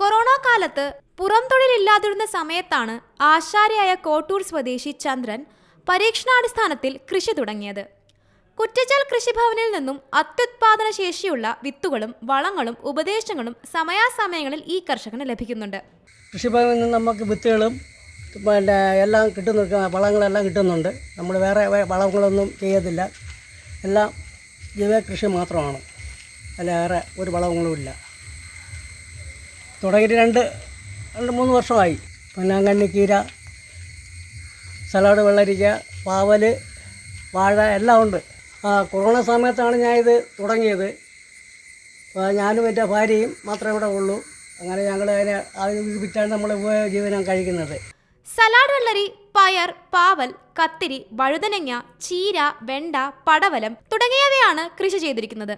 Corona കാലത്ത് പുറം തൊഴിലില്ലാതിരുന്ന സമയത്താണ് ആശാരിയായ കോട്ടൂർ സ്വദേശി ചന്ദ്രൻ പരീക്ഷണാടിസ്ഥാനത്തിൽ കൃഷി തുടങ്ങിയത്. കുറ്റച്ചാൽ കൃഷിഭവനിൽ നിന്നും അത്യുത്പാദന ശേഷിയുള്ള വിത്തുകളും വളങ്ങളും ഉപദേശങ്ങളും സമയാസമയങ്ങളിൽ ഈ കർഷകന് ലഭിക്കുന്നുണ്ട്. കൃഷിഭവനിൽ നിന്ന് നമുക്ക് വിത്തുകളും പിന്നെ എല്ലാം കിട്ടുന്നുണ്ട് വളങ്ങളെല്ലാം കിട്ടുന്നുണ്ട്. നമ്മൾ വേറെ വളങ്ങളൊന്നും ചെയ്യത്തില്ല. എല്ലാം ജൈവ കൃഷി മാത്രമാണ്. അല്ല വേറെ ഒരു വളങ്ങളും ഇല്ല. തുടങ്ങിയിട്ട് രണ്ട് രണ്ട് മൂന്ന് വർഷമായി. പൊന്നാങ്കണ്ണിക്കീര സലാഡ് വെള്ളരിക്ക പാവൽ വാഴ എല്ലാം ഉണ്ട്. ആ കൊറോണ സമയത്താണ് ഞാൻ ഇത് തുടങ്ങിയത് ഞാനും എന്റെ ഭാര്യയും മാത്രമേ ഇവിടെ ഉള്ളൂ. അങ്ങനെ ഞങ്ങൾ അതിനെ അത് വിറ്റാണ് നമ്മൾ ഉപജീവനം കഴിക്കുന്നത്. സലാഡ് വെള്ളരി പയർ പാവൽ കത്തിരി വഴുതനങ്ങ ചീര വെണ്ട പടവലം തുടങ്ങിയവയാണ് കൃഷി ചെയ്തിരിക്കുന്നത്.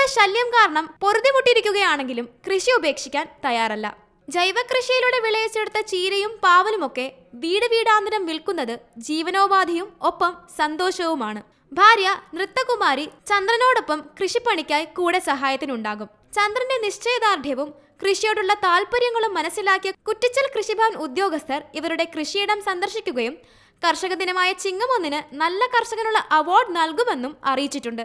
കാട്ടുമൃഗങ്ങളുടെ ശല്യം കാരണം പൊറുതിമുട്ടിയിരിക്കുകയാണെങ്കിലും കൃഷി ഉപേക്ഷിക്കാൻ തയ്യാറല്ല. ജൈവ കൃഷിയിലൂടെ വിളയിച്ചെടുത്ത ചീരയും പാവലുമൊക്കെ വീട് വീടാന്തരം വിൽക്കുന്നത് ജീവനോപാധിയും ഒപ്പം സന്തോഷവുമാണ്. ഭാര്യ നൃത്തകുമാരി ചന്ദ്രനോടൊപ്പം കൃഷിപ്പണിക്കായി കൂടെ സഹായത്തിനുണ്ടാകും. ചന്ദ്രന്റെ നിശ്ചയദാർഢ്യവും കൃഷിയോടുള്ള താല്പര്യങ്ങളും മനസ്സിലാക്കിയ കുറ്റിച്ചൽ കൃഷിഭവൻ ഉദ്യോഗസ്ഥർ ഇവരുടെ കൃഷിയിടം സന്ദർശിക്കുകയും കർഷക ദിനമായ ചിങ്ങമൊന്നിന് നല്ല കർഷകനുള്ള അവാർഡ് നൽകുമെന്നും അറിയിച്ചിട്ടുണ്ട്.